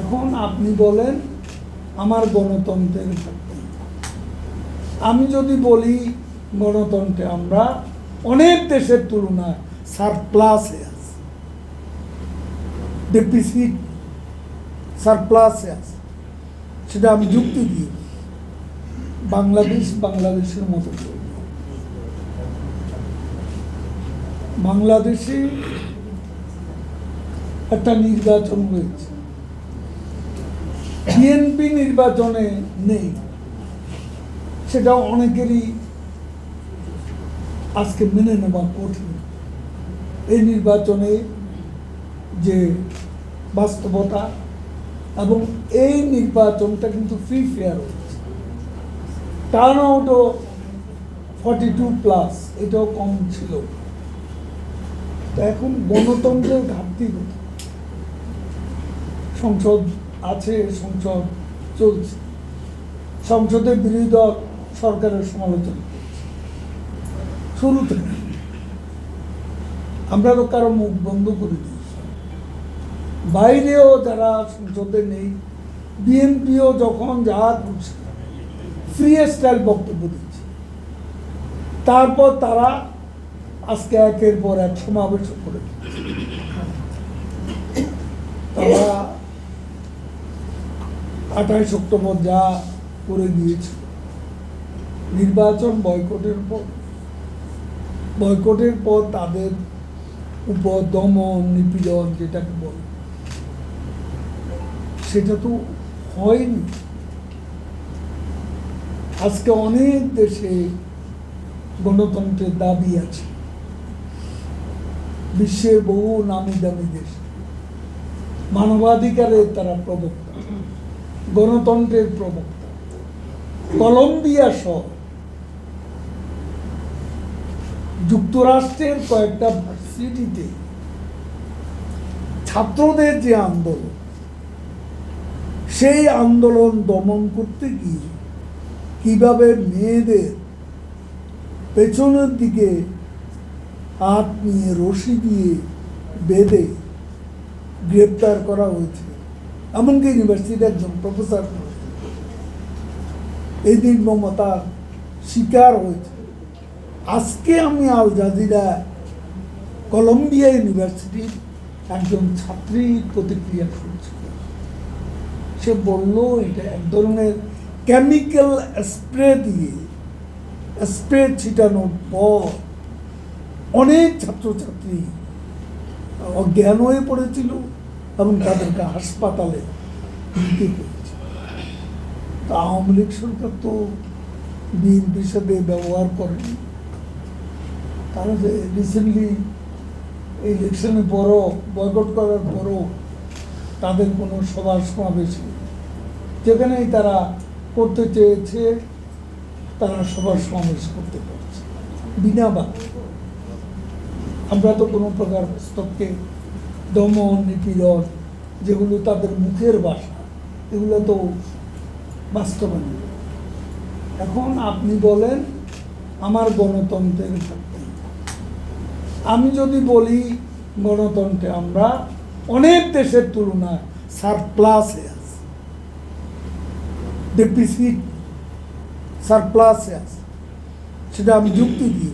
এখন আপনি বলেন, আমার গণতন্ত্রের আমি যদি বলি, গণতন্ত্রে আমরা অনেক দেশের তুলনায় সারপ্লাসে আছি। ডেপিসিট সারপ্লাসে আছে। সেটা আমি যুক্তি দিই বাংলাদেশ বাংলাদেশের মতো। বাংলাদেশে একটা নির্বাচন হয়েছে। বিএনপি নির্বাচনে নেই। সেটা অনেকেরই আজকে মেনে নেওয়া কঠিন। এই নির্বাচনে যে বাস্তবতা এবং এই নির্বাচনটা কিন্তু ফ্রি ফেয়ার হচ্ছে। টার্ন আউটও ফর্টি টু প্লাস এটাও কম ছিল। তো এখন গণতন্ত্রের ঘাটতি? সংসদ আছে সংসদ চলছে। সংসদের বিরোধী দল সরকারের সমালোচনা শুরু থেকে আমরা তো কারও মুখ বন্ধ করে দিয়েছি। বাইরেও যারা সংসদে নেই, বিএনপিও যখন যা করছে ফ্রি স্টাইল বক্তব্য দিচ্ছে। তারপর তারা আজকে একের পর এক সমাবেশ করে দিচ্ছে। তারা আঠাইশ অক্টোবর যা করে দিয়েছিল নির্বাচন বয়কটের পর বয়কটের পর তাদের উপর দমন নিপীড়ন যেটাকে বলে। সেটা তো হয়নি। আজকে অনেক দেশে গণতন্ত্রের দাবি আছে। বিশ্বের বহু নামি দামি দেশ। মানবাধিকারের তারা প্রবক্তা। গণতন্ত্রের প্রবক্তা। কলম্বিয়া সহ যুক্তরাষ্ট্রের কয়েকটা ভার্সিটিতে ছাত্রদের যে আন্দোলন, সেই আন্দোলন দমন করতে গিয়ে কীভাবে মেয়েদের পেছনের দিকে হাত নিয়ে রশি দিয়ে বেঁধে গ্রেপ্তার করা হয়েছে এমনকি ইউনিভার্সিটির একজন প্রফেসর এই নির্মমতার শিকার হয়েছে। আজকে আমি আল জাজিরা কলম্বিয়া ইউনিভার্সিটির একজন ছাত্রীর প্রতিক্রিয়া শুনছি। সে বলল, এটা এক ধরনের কেমিক্যাল স্প্রে দিয়ে স্প্রে ছিটানোর পর অনেক ছাত্রছাত্রী অজ্ঞান হয়ে পড়েছিল। এবং তাদেরকে হাসপাতালে নিতে হয়েছে তা আওয়ামী লীগ সরকার তো বিএনপির সাথে ব্যবহার করেনি। তারা যে রিসেন্টলি ইলেকশনের পরও বয়কট করার পরও তাদের কোনো সভা সমাবেশ নেই। যেখানেই তারা করতে চেয়েছে, তারা সভা সমাবেশ করতে পারছে বিনা বাক্য আমরা তো কোনো প্রকার হস্তক্ষে দমন, নিপীড়ন, যেগুলো তাদের মুখের বাসা এগুলো তো বাস্তবায়ন। এখন আপনি বলেন, আমার গণতন্ত্রের ঘাটতি আমি যদি বলি, গণতন্ত্রে আমরা অনেক দেশের তুলনায় সারপ্লাসে ডেপিসিট সারপ্লাসে সেটা আমি যুক্তি ভাই?